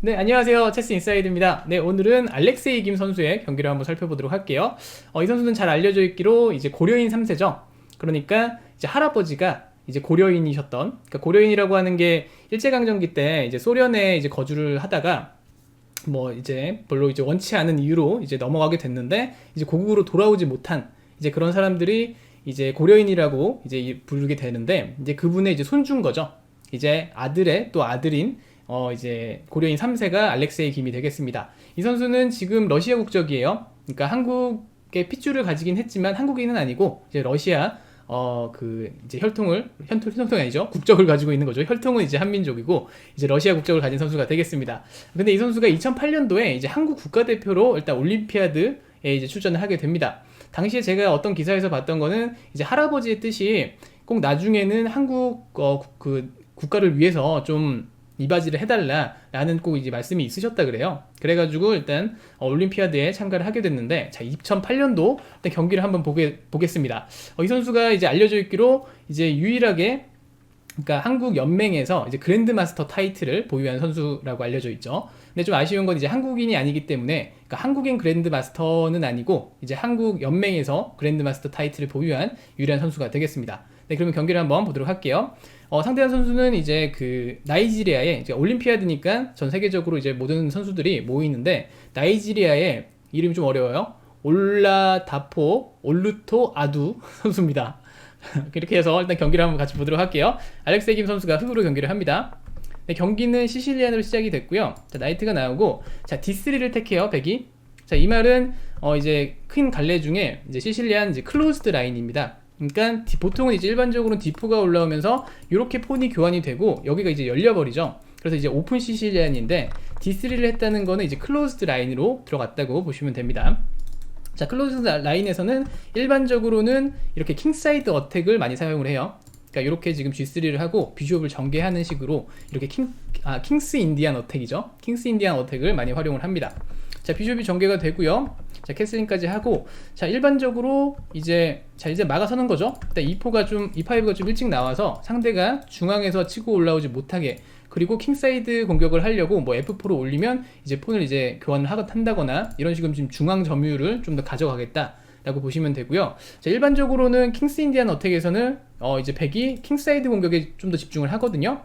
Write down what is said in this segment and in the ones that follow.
네, 안녕하세요. 체스 인사이드입니다. 네, 오늘은 알렉세이 김 선수의 경기를 한번 살펴보도록 할게요. 어, 이 선수는 잘 알려져 있기로 이제 고려인 3세죠. 그러니까 이제 할아버지가 이제 고려인이셨던, 그러니까 고려인이라고 하는 게 일제강점기 때 이제 소련에 이제 거주를 하다가 뭐 이제 별로 이제 원치 않은 이유로 이제 넘어가게 됐는데 이제 고국으로 돌아오지 못한 이제 그런 사람들이 이제 고려인이라고 이제 이- 부르게 되는데 이제 그분의 이제 손준 거죠. 이제 아들의 또 아들인 어 이제 고려인 3세가 알렉세이 김이 되겠습니다. 이 선수는 지금 러시아 국적이에요. 그러니까 한국의 핏줄을 가지긴 했지만 한국인은 아니고 이제 러시아 어 그 이제 혈통을 혈통 혈통이 아니죠 국적을 가지고 있는 거죠 혈통은 이제 한민족이고 이제 러시아 국적을 가진 선수가 되겠습니다 근데 이 선수가 2008년도에 이제 한국 국가대표로 일단 올림피아드에 이제 출전을 하게 됩니다 당시에 제가 어떤 기사에서 봤던 거는 이제 할아버지의 뜻이 꼭 나중에는 한국 어, 국- 그 국가를 위해서 좀 이바지를 해달라라는 꼭 이제 말씀이 있으셨다 그래요. 그래가지고 일단 어, 올림피아드에 참가를 하게 됐는데 자 2008년도 일단 경기를 한번 보게 보겠습니다. 어, 이 선수가 이제 알려져 있기로 이제 유일하게 그러니까 한국 연맹에서 이제 그랜드 마스터 타이틀을 보유한 선수라고 알려져 있죠. 근데 좀 아쉬운 건 이제 한국인이 아니기 때문에 그러니까 한국인 그랜드 마스터는 아니고 이제 한국 연맹에서 그랜드 마스터 타이틀을 보유한 유일한 선수가 되겠습니다. 네, 그러면 경기를 한번 보도록 할게요. 어, 상대한 선수는 이제 그 나이지리아의 이제 올림피아드니까 전 세계적으로 이제 모든 선수들이 모이는데 나이지리아의 이름이 좀 어려워요. 올라다포 올루토 아두 선수입니다. 이렇게 해서 일단 경기를 한번 같이 보도록 할게요. 알렉세이 김 선수가 흑으로 경기를 합니다. 네, 경기는 시실리안으로 시작이 됐고요. 자, 나이트가 나오고 자, D3를 택해요. 백이. 자, 이 말은 어 이제 큰 갈래 중에 이제 시실리안 이제 클로즈드 라인입니다. 그러니까 디- 보통은 이제 일반적으로는 D4가 올라오면서 이렇게 폰이 교환이 되고 여기가 이제 열려버리죠. 그래서 이제 오픈 시실리안인데 D3를 했다는 거는 이제 클로즈드 라인으로 들어갔다고 보시면 됩니다. 자, 클로즈 라인에서는 일반적으로는 이렇게 킹사이드 어택을 많이 사용을 해요. 그러니까 이렇게 지금 G3를 하고 비숍을 전개하는 식으로 이렇게 킹, 아, 킹스 인디안 어택이죠. 킹스 인디안 어택을 많이 활용을 합니다. 자, 비숍이 전개가 되고요. 자, 캐슬링까지 하고 자, 일반적으로 이제 자, 이제 막아서는 거죠. 일단 E4가 좀 E5가 좀 일찍 나와서 상대가 중앙에서 치고 올라오지 못하게 그리고 킹사이드 공격을 하려고 뭐 F4로 올리면 이제 폰을 이제 교환을 한다거나 이런 식으로 지금 중앙 점유율을 좀 더 가져가겠다 라고 보시면 되고요. 자, 일반적으로는 킹스 인디안 어택에서는 어 이제 백이 킹사이드 공격에 좀 더 집중을 하거든요.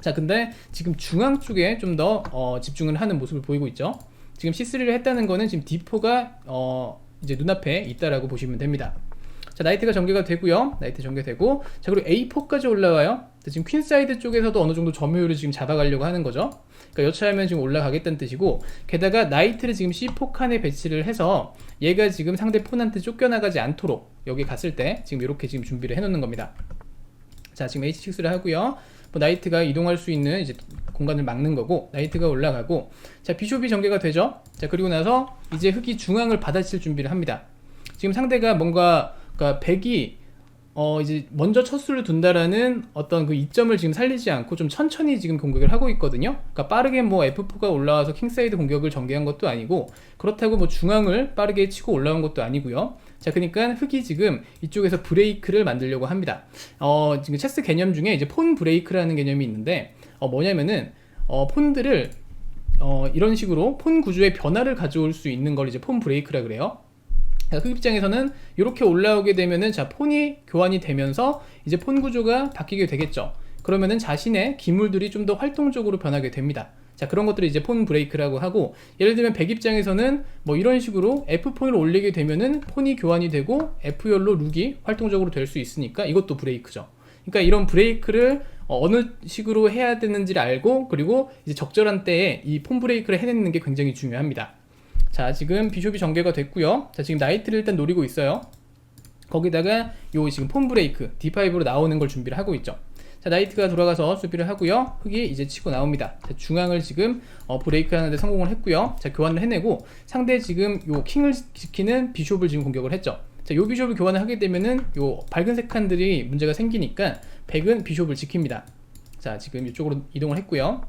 자, 근데 지금 중앙 쪽에 좀더 어, 집중을 하는 모습을 보이고 있죠. 지금 C3를 했다는 거는 지금 D4가 어, 이제 눈앞에 있다라고 보시면 됩니다. 자, 나이트가 전개가 되고요. 나이트 전개되고 자, 그리고 A4까지 올라와요. 지금 퀸사이드 쪽에서도 어느 정도 점유율을 지금 잡아가려고 하는 거죠. 그러니까 여차하면 지금 올라가겠다는 뜻이고 게다가 나이트를 지금 C4 칸에 배치를 해서 얘가 지금 상대 폰한테 쫓겨나가지 않도록 여기 갔을 때 지금 이렇게 지금 준비를 해놓는 겁니다. 자, 지금 H6를 하고요. 뭐 나이트가 이동할 수 있는 이제 공간을 막는 거고 나이트가 올라가고 자 비숍이 전개가 되죠. 자 그리고 나서 이제 흑이 중앙을 받아칠 준비를 합니다. 지금 상대가 뭔가 그러니까 백이 어 이제 먼저 첫 수를 둔다라는 어떤 그 이점을 지금 살리지 않고 좀 천천히 지금 공격을 하고 있거든요. 그러니까 빠르게 뭐 F4가 올라와서 킹사이드 공격을 전개한 것도 아니고 그렇다고 뭐 중앙을 빠르게 치고 올라온 것도 아니고요. 자, 그러니까 흑이 지금 이쪽에서 브레이크를 만들려고 합니다. 어, 지금 체스 개념 중에 이제 폰 브레이크라는 개념이 있는데 어, 뭐냐면은 어, 폰들을 어, 이런 식으로 폰 구조의 변화를 가져올 수 있는 걸 이제 폰 브레이크라 그래요. 자, 흑 입장에서는 이렇게 올라오게 되면은 자 폰이 교환이 되면서 이제 폰 구조가 바뀌게 되겠죠. 그러면은 자신의 기물들이 좀 더 활동적으로 변하게 됩니다. 자 그런 것들을 이제 폰 브레이크라고 하고 예를 들면 백 입장에서는 뭐 이런 식으로 F 폰을 올리게 되면은 폰이 교환이 되고 F열로 룩이 활동적으로 될 수 있으니까 이것도 브레이크죠. 그러니까 이런 브레이크를 어, 느 식으로 해야 되는지를 알고 그리고 이제 적절한 때에 이폰 브레이크를 해내는 게 굉장히 중요합니다. 자 지금 비숍이 전개가 됐고요. 자 지금 나이트를 일단 노리고 있어요. 거기다가 요 지금 폰 브레이크 D5로 나오는 걸 준비를 하고 있죠. 자 나이트가 돌아가서 수비를 하고요. 흑이 이제 치고 나옵니다. 자, 중앙을 지금 어, 브레이크 하는데 성공을 했고요. 자 교환을 해내고 상대 지금 요 킹을 지키는 비숍을 지금 공격을 했죠. 자, 요 비숍을 교환을 하게 되면은 요 밝은색 칸들이 문제가 생기니까 백은 비숍을 지킵니다. 자 지금 이쪽으로 이동을 했고요.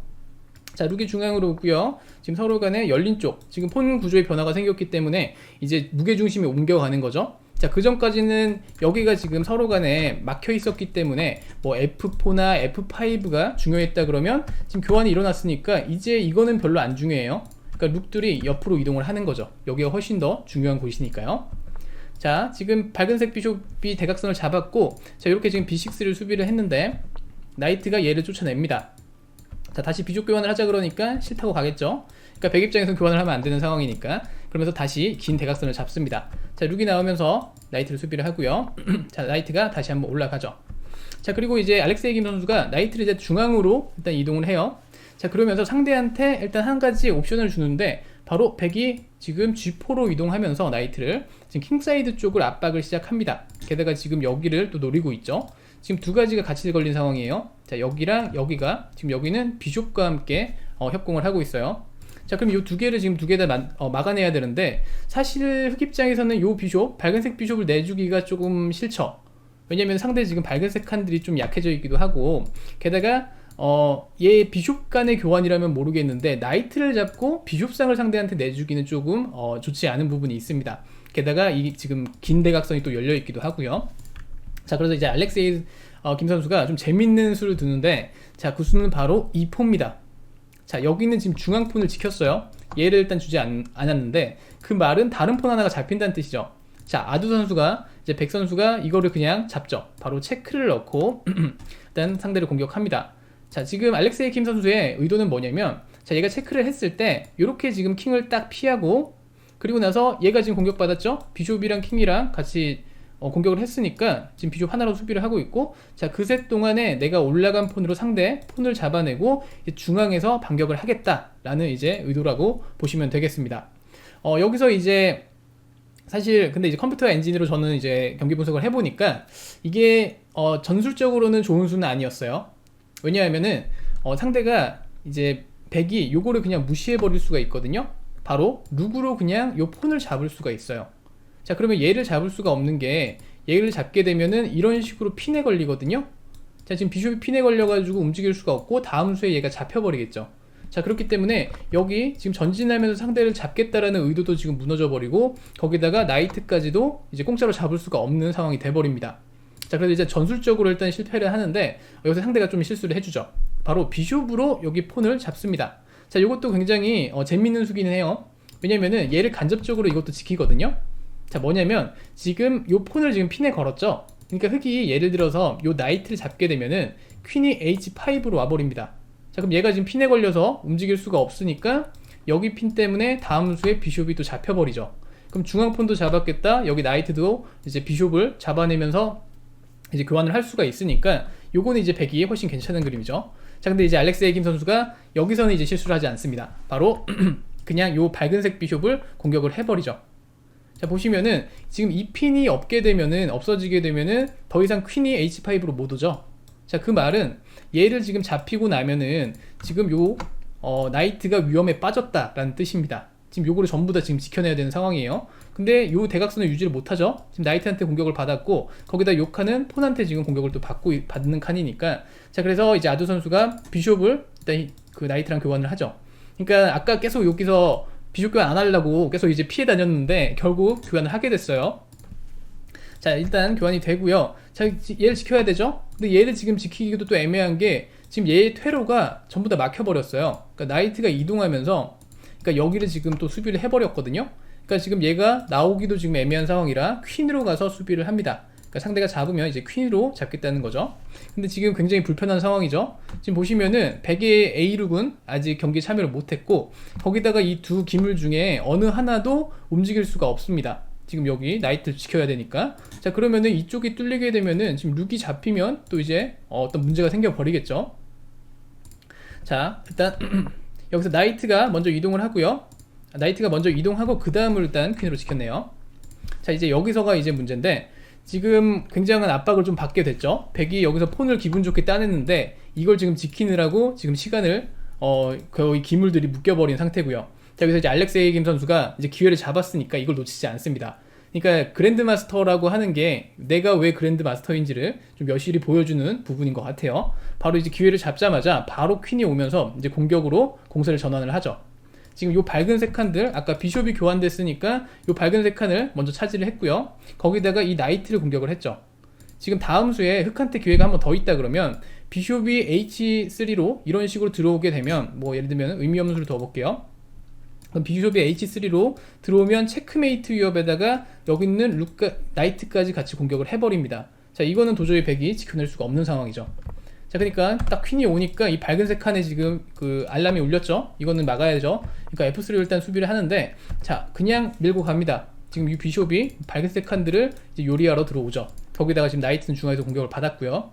자, 룩이 중앙으로 오고요. 지금 서로 간에 열린 쪽, 지금 폰 구조의 변화가 생겼기 때문에 이제 무게 중심이 옮겨가는 거죠. 자, 그 전까지는 여기가 지금 서로 간에 막혀 있었기 때문에 뭐 F4나 F5가 중요했다 그러면 지금 교환이 일어났으니까 이제 이거는 별로 안 중요해요. 그러니까 룩들이 옆으로 이동을 하는 거죠. 여기가 훨씬 더 중요한 곳이니까요. 자, 지금 밝은색 비숍이 대각선을 잡았고, 자, 이렇게 지금 B6를 수비를 했는데, 나이트가 얘를 쫓아냅니다. 자, 다시 비숍 교환을 하자 그러니까 싫다고 가겠죠. 그러니까 백 입장에서는 교환을 하면 안 되는 상황이니까. 그러면서 다시 긴 대각선을 잡습니다. 자, 룩이 나오면서 나이트를 수비를 하고요. 자, 나이트가 다시 한번 올라가죠. 자, 그리고 이제 알렉세이 김 선수가 나이트를 이제 중앙으로 일단 이동을 해요. 자, 그러면서 상대한테 일단 한 가지 옵션을 주는데 바로 백이 지금 G4로 이동하면서 나이트를 지금 킹사이드 쪽을 압박을 시작합니다. 게다가 지금 여기를 또 노리고 있죠. 지금 두 가지가 같이 걸린 상황이에요. 자, 여기랑 여기가 지금 여기는 비숍과 함께 어, 협공을 하고 있어요. 자, 그럼 이 두 개를 지금 두 개다 어, 막아내야 되는데 사실 흑 입장에서는 이 비숍, 밝은색 비숍을 내주기가 조금 싫죠. 왜냐면 상대 지금 밝은색 칸들이 좀 약해져 있기도 하고 게다가 어, 얘 비숍 간의 교환이라면 모르겠는데 나이트를 잡고 비숍상을 상대한테 내주기는 조금 어, 좋지 않은 부분이 있습니다. 게다가 이 지금 긴 대각선이 또 열려 있기도 하고요. 자, 그래서 이제 알렉세이 어, 김 선수가 좀 재밌는 수를 두는데 자, 그 수는 바로 2포입니다. 자, 여기는 지금 중앙 폰을 지켰어요. 얘를 일단 주지 않, 않았는데 그 말은 다른 폰 하나가 잡힌다는 뜻이죠. 자, 아두 선수가 이제 백 선수가 이거를 그냥 잡죠. 바로 체크를 넣고 일단 상대를 공격합니다. 자, 지금 알렉세이 킴 선수의 의도는 뭐냐면 자, 얘가 체크를 했을 때 이렇게 지금 킹을 딱 피하고 그리고 나서 얘가 지금 공격받았죠? 비숍이랑 킹이랑 같이 어, 공격을 했으니까 지금 비숍 하나로 수비를 하고 있고 자 그새 동안에 내가 올라간 폰으로 상대 폰을 잡아내고 중앙에서 반격을 하겠다라는 이제 의도라고 보시면 되겠습니다. 어, 여기서 이제 사실 근데 이제 컴퓨터 엔진으로 저는 이제 경기 분석을 해보니까 이게 어, 전술적으로는 좋은 수는 아니었어요. 왜냐하면은 어, 상대가 이제 백이 요거를 그냥 무시해 버릴 수가 있거든요. 바로 룩으로 그냥 요 폰을 잡을 수가 있어요. 자 그러면 얘를 잡을 수가 없는 게 얘를 잡게 되면은 이런 식으로 핀에 걸리거든요. 자 지금 비숍이 핀에 걸려가지고 움직일 수가 없고 다음 수에 얘가 잡혀버리겠죠. 자 그렇기 때문에 여기 지금 전진하면서 상대를 잡겠다라는 의도도 지금 무너져 버리고 거기다가 나이트까지도 이제 공짜로 잡을 수가 없는 상황이 돼버립니다. 자 그래서 이제 전술적으로 일단 실패를 하는데 여기서 상대가 좀 실수를 해주죠. 바로 비숍으로 여기 폰을 잡습니다. 자 이것도 굉장히 어, 재밌는 수기는 해요. 왜냐면은 얘를 간접적으로 이것도 지키거든요. 자 뭐냐면 지금 요 폰을 지금 핀에 걸었죠. 그러니까 흑이 예를 들어서 요 나이트를 잡게 되면은 퀸이 H5로 와버립니다. 자 그럼 얘가 지금 핀에 걸려서 움직일 수가 없으니까 여기 핀 때문에 다음 수에 비숍이 또 잡혀버리죠. 그럼 중앙폰도 잡았겠다. 여기 나이트도 이제 비숍을 잡아내면서 이제 교환을 할 수가 있으니까 요거는 이제 백이 훨씬 괜찮은 그림이죠. 자 근데 이제 알렉세이 김 선수가 여기서는 이제 실수를 하지 않습니다. 바로 그냥 요 밝은색 비숍을 공격을 해버리죠. 자 보시면은 지금 이 핀이 없게 되면은 없어지게 되면은 더 이상 퀸이 H5로 못 오죠. 자 그 말은 얘를 지금 잡히고 나면은 지금 요 어, 나이트가 위험에 빠졌다라는 뜻입니다. 지금 요거를 전부 다 지금 지켜내야 되는 상황이에요. 근데 요 대각선을 유지를 못하죠. 지금 나이트한테 공격을 받았고 거기다 요 칸은 폰한테 지금 공격을 또 받고 받는 칸이니까 자 그래서 이제 아두 선수가 비숍을 일단 그 나이트랑 교환을 하죠. 그러니까 아까 계속 여기서 비숍 교환 안 하려고 계속 이제 피해 다녔는데 결국 교환을 하게 됐어요. 자 일단 교환이 되고요. 자 얘를 지켜야 되죠. 근데 얘를 지금 지키기도 또 애매한 게 지금 얘의 퇴로가 전부 다 막혀버렸어요. 그러니까 나이트가 이동하면서 그러니까 여기를 지금 또 수비를 해버렸거든요. 그러니까 지금 얘가 나오기도 지금 애매한 상황이라 퀸으로 가서 수비를 합니다. 그러니까 상대가 잡으면 이제 퀸으로 잡겠다는 거죠. 근데 지금 굉장히 불편한 상황이죠. 지금 보시면은 100의 A룩은 아직 경기 참여를 못했고 거기다가 이 두 기물 중에 어느 하나도 움직일 수가 없습니다. 지금 여기 나이트를 지켜야 되니까 자 그러면은 이쪽이 뚫리게 되면은 지금 룩이 잡히면 또 이제 어, 어떤 문제가 생겨 버리겠죠. 자 일단 여기서 나이트가 먼저 이동을 하고요. 나이트가 먼저 이동하고 그 다음을 일단 퀸으로 지켰네요. 자 이제 여기서가 이제 문제인데 지금 굉장한 압박을 좀 받게 됐죠. 백이 여기서 폰을 기분 좋게 따냈는데 이걸 지금 지키느라고 지금 시간을 어 거의 기물들이 묶여버린 상태고요. 자 여기서 이제 알렉세이 김 선수가 이제 기회를 잡았으니까 이걸 놓치지 않습니다. 그러니까 그랜드마스터라고 하는 게 내가 왜 그랜드마스터인지를 좀 여실히 보여주는 부분인 것 같아요. 바로 이제 기회를 잡자마자 바로 퀸이 오면서 이제 공격으로 공세를 전환을 하죠. 지금 요 밝은색 칸들 아까 비숍이 교환됐으니까 요 밝은색 칸을 먼저 차지를 했고요. 거기다가 이 나이트를 공격을 했죠. 지금 다음 수에 흑한테 기회가 한 번 더 있다 그러면 비숍이 H3로 이런 식으로 들어오게 되면 뭐 예를 들면 의미 없는 수를 더 볼게요. 비숍이 H3로 들어오면 체크메이트 위협에다가 여기 있는 룩가, 나이트까지 같이 공격을 해버립니다. 자 이거는 도저히 백이 지켜낼 수가 없는 상황이죠. 자 그러니까 딱 퀸이 오니까 이 밝은색 칸에 지금 그 알람이 울렸죠. 이거는 막아야죠. 그러니까 F3로 일단 수비를 하는데 자 그냥 밀고 갑니다. 지금 이 비숍이 밝은색 칸들을 이제 요리하러 들어오죠. 거기다가 지금 나이트는 중앙에서 공격을 받았고요.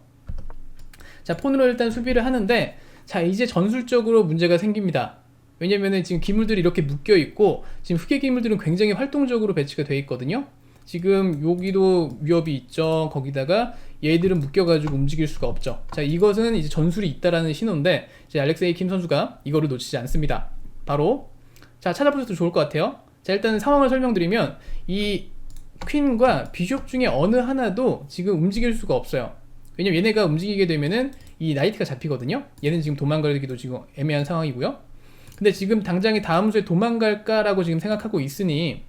자 폰으로 일단 수비를 하는데 자 이제 전술적으로 문제가 생깁니다. 왜냐면은 지금 기물들이 이렇게 묶여 있고 지금 흑의 기물들은 굉장히 활동적으로 배치가 돼 있거든요. 지금 여기도 위협이 있죠. 거기다가 얘들은 묶여가지고 움직일 수가 없죠. 자 이것은 이제 전술이 있다라는 신호인데 이제 알렉세이 킴 선수가 이거를 놓치지 않습니다. 바로 자 찾아보셔도 좋을 것 같아요. 자 일단 상황을 설명드리면 이 퀸과 비숍 중에 어느 하나도 지금 움직일 수가 없어요. 왜냐면 얘네가 움직이게 되면은 이 나이트가 잡히거든요. 얘는 지금 도망가기도 지금 애매한 상황이고요. 근데 지금 당장에 다음 수에 도망갈까라고 지금 생각하고 있으니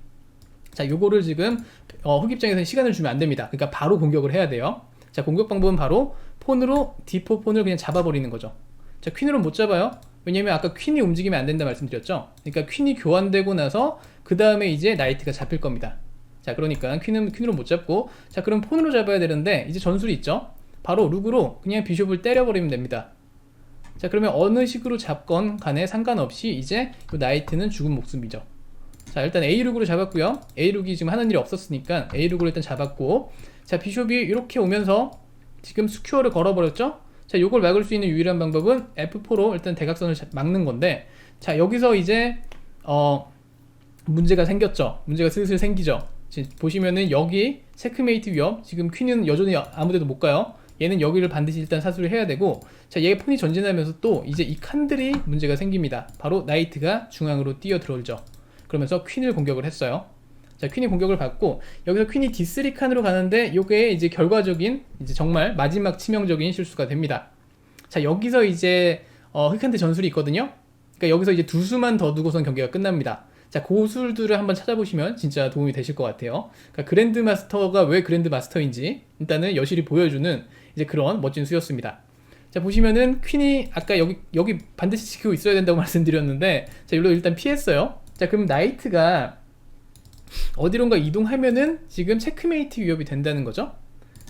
자 요거를 지금 어, 흑 입장에서는 시간을 주면 안 됩니다. 그러니까 바로 공격을 해야 돼요. 자 공격 방법은 바로 폰으로 D4 폰을 그냥 잡아버리는 거죠. 자 퀸으로 못 잡아요. 왜냐면 아까 퀸이 움직이면 안 된다 말씀드렸죠. 그러니까 퀸이 교환되고 나서 그 다음에 이제 나이트가 잡힐 겁니다. 자 그러니까 퀸은 퀸으로 못 잡고 자 그럼 폰으로 잡아야 되는데 이제 전술이 있죠. 바로 룩으로 그냥 비숍을 때려버리면 됩니다. 자 그러면 어느 식으로 잡건 간에 상관없이 이제 그 나이트는 죽은 목숨이죠. 자 일단 A6으로 잡았고요. A6이 지금 하는 일이 없었으니까 A6으로 일단 잡았고 자 비숍이 이렇게 오면서 지금 스큐어를 걸어버렸죠. 자 요걸 막을 수 있는 유일한 방법은 F4로 일단 대각선을 잡- 막는 건데 자 여기서 이제 어 문제가 생겼죠. 문제가 슬슬 생기죠. 지금 보시면은 여기 체크메이트 위협 지금 퀸은 여전히 아무데도 못 가요. 얘는 여기를 반드시 일단 사수를 해야 되고 자 얘 폰이 전진하면서 또 이제 이 칸들이 문제가 생깁니다. 바로 나이트가 중앙으로 뛰어 들어오죠. 그러면서 퀸을 공격을 했어요. 자 퀸이 공격을 받고 여기서 퀸이 D3 칸으로 가는데 요게 이제 결과적인 이제 정말 마지막 치명적인 실수가 됩니다. 자 여기서 이제 어, 흑한테 전술이 있거든요. 그러니까 여기서 이제 두 수만 더 두고선 경기가 끝납니다. 자, 고술들을 한번 찾아보시면 진짜 도움이 되실 것 같아요. 그러니까 그랜드 마스터가 왜 그랜드 마스터인지 일단은 여실히 보여주는 이제 그런 멋진 수였습니다. 자, 보시면은 퀸이 아까 여기 여기 반드시 지키고 있어야 된다고 말씀드렸는데 자, 이로 일단 피했어요. 자, 그럼 나이트가 어디론가 이동하면은 지금 체크메이트 위협이 된다는 거죠.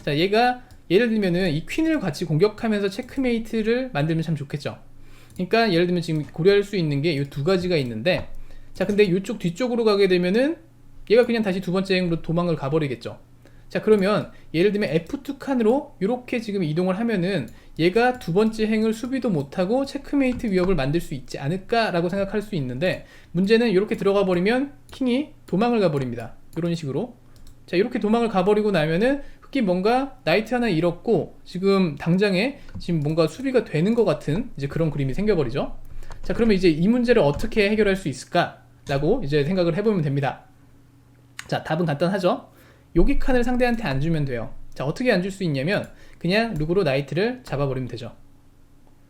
자, 얘가 예를 들면은 이 퀸을 같이 공격하면서 체크메이트를 만들면 참 좋겠죠. 그러니까 예를 들면 지금 고려할 수 있는 게 이 두 가지가 있는데 자 근데 이쪽 뒤쪽으로 가게 되면은 얘가 그냥 다시 두 번째 행으로 도망을 가버리겠죠 자 그러면 예를 들면 F2 칸으로 이렇게 지금 이동을 하면은 얘가 두 번째 행을 수비도 못하고 체크메이트 위협을 만들 수 있지 않을까라고 생각할 수 있는데 문제는 이렇게 들어가 버리면 킹이 도망을 가버립니다 이런 식으로 자 이렇게 도망을 가버리고 나면은 흑이 뭔가 나이트 하나 잃었고 지금 당장에 지금 뭔가 수비가 되는 것 같은 이제 그런 그림이 생겨버리죠 자 그러면 이제 이 문제를 어떻게 해결할 수 있을까 라고 이제 생각을 해보면 됩니다. 자 답은 간단하죠. 여기 칸을 상대한테 안 주면 돼요. 자 어떻게 안 줄 수 있냐면 그냥 룩으로 나이트를 잡아버리면 되죠.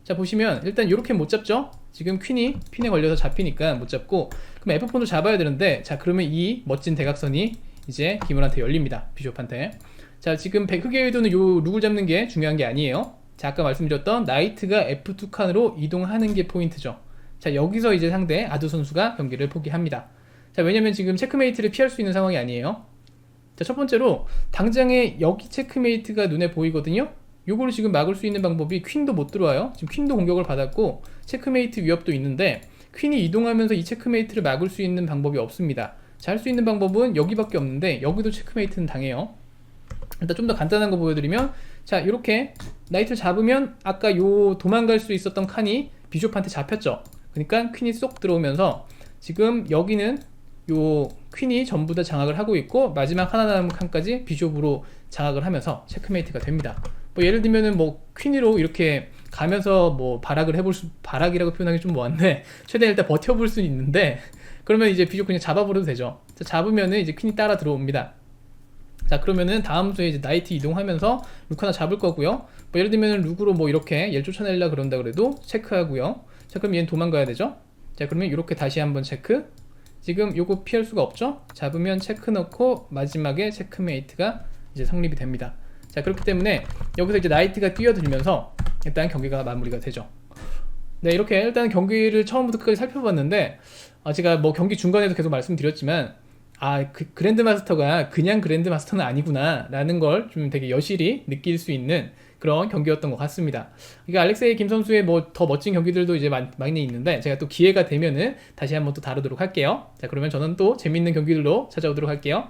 자 보시면 일단 이렇게 못 잡죠. 지금 퀸이 핀에 걸려서 잡히니까 못 잡고 그럼 F4도 잡아야 되는데 자 그러면 이 멋진 대각선이 이제 기물한테 열립니다. 비숍한테. 자 지금 백- 흑의 의도는 요 룩을 잡는 게 중요한 게 아니에요. 자 아까 말씀드렸던 나이트가 F2 칸으로 이동하는 게 포인트죠. 자 여기서 이제 상대 아두 선수가 경기를 포기합니다. 자 왜냐면 지금 체크메이트를 피할 수 있는 상황이 아니에요. 자 첫 번째로 당장에 여기 체크메이트가 눈에 보이거든요. 요거를 지금 막을 수 있는 방법이 퀸도 못 들어와요. 지금 퀸도 공격을 받았고 체크메이트 위협도 있는데 퀸이 이동하면서 이 체크메이트를 막을 수 있는 방법이 없습니다. 자할수 있는 방법은 여기밖에 없는데 여기도 체크메이트는 당해요. 일단 좀 더 간단한 거 보여드리면 자 이렇게 나이트를 잡으면 아까 요 도망갈 수 있었던 칸이 비숍한테 잡혔죠. 그러니까 퀸이 쏙 들어오면서 지금 여기는 요 퀸이 전부 다 장악을 하고 있고 마지막 하나 남은 칸까지 비숍으로 장악을 하면서 체크메이트가 됩니다. 뭐 예를 들면은 뭐 퀸으로 이렇게 가면서 뭐 발악을 해볼 수 발악이라고 표현하기 좀 뭐한데 최대한 일단 버텨볼 수 있는데 그러면 이제 비숍 그냥 잡아버려도 되죠. 자, 잡으면은 이제 퀸이 따라 들어옵니다. 자 그러면은 다음 수에 이제 나이트 이동하면서 룩 하나 잡을 거고요. 뭐 예를 들면 룩으로 뭐 이렇게 얘를 쫓아내려 그런다 그래도 체크하고요. 자 그럼 얘는 도망가야 되죠. 자자 그러면 이렇게 다시 한번 체크. 지금 요거 피할 수가 없죠? 잡으면 체크 넣고 마지막에 체크메이트가 이제 성립이 됩니다. 자 그렇기 때문에 여기서 이제 나이트가 뛰어들면서 일단 경기가 마무리가 되죠. 네 이렇게 일단 경기를 처음부터 끝까지 살펴봤는데 아, 제가 뭐 경기 중간에도 계속 말씀드렸지만 아 그, 그랜드 마스터가 그냥 그랜드 마스터는 아니구나 라는 걸 좀 되게 여실히 느낄 수 있는 그런 경기였던 것 같습니다. 이게 알렉세이 김 선수의 뭐 더 멋진 경기들도 이제 많- 많이 있는데 제가 또 기회가 되면은 다시 한번 또 다루도록 할게요. 자 그러면 저는 또 재밌는 경기들로 찾아오도록 할게요.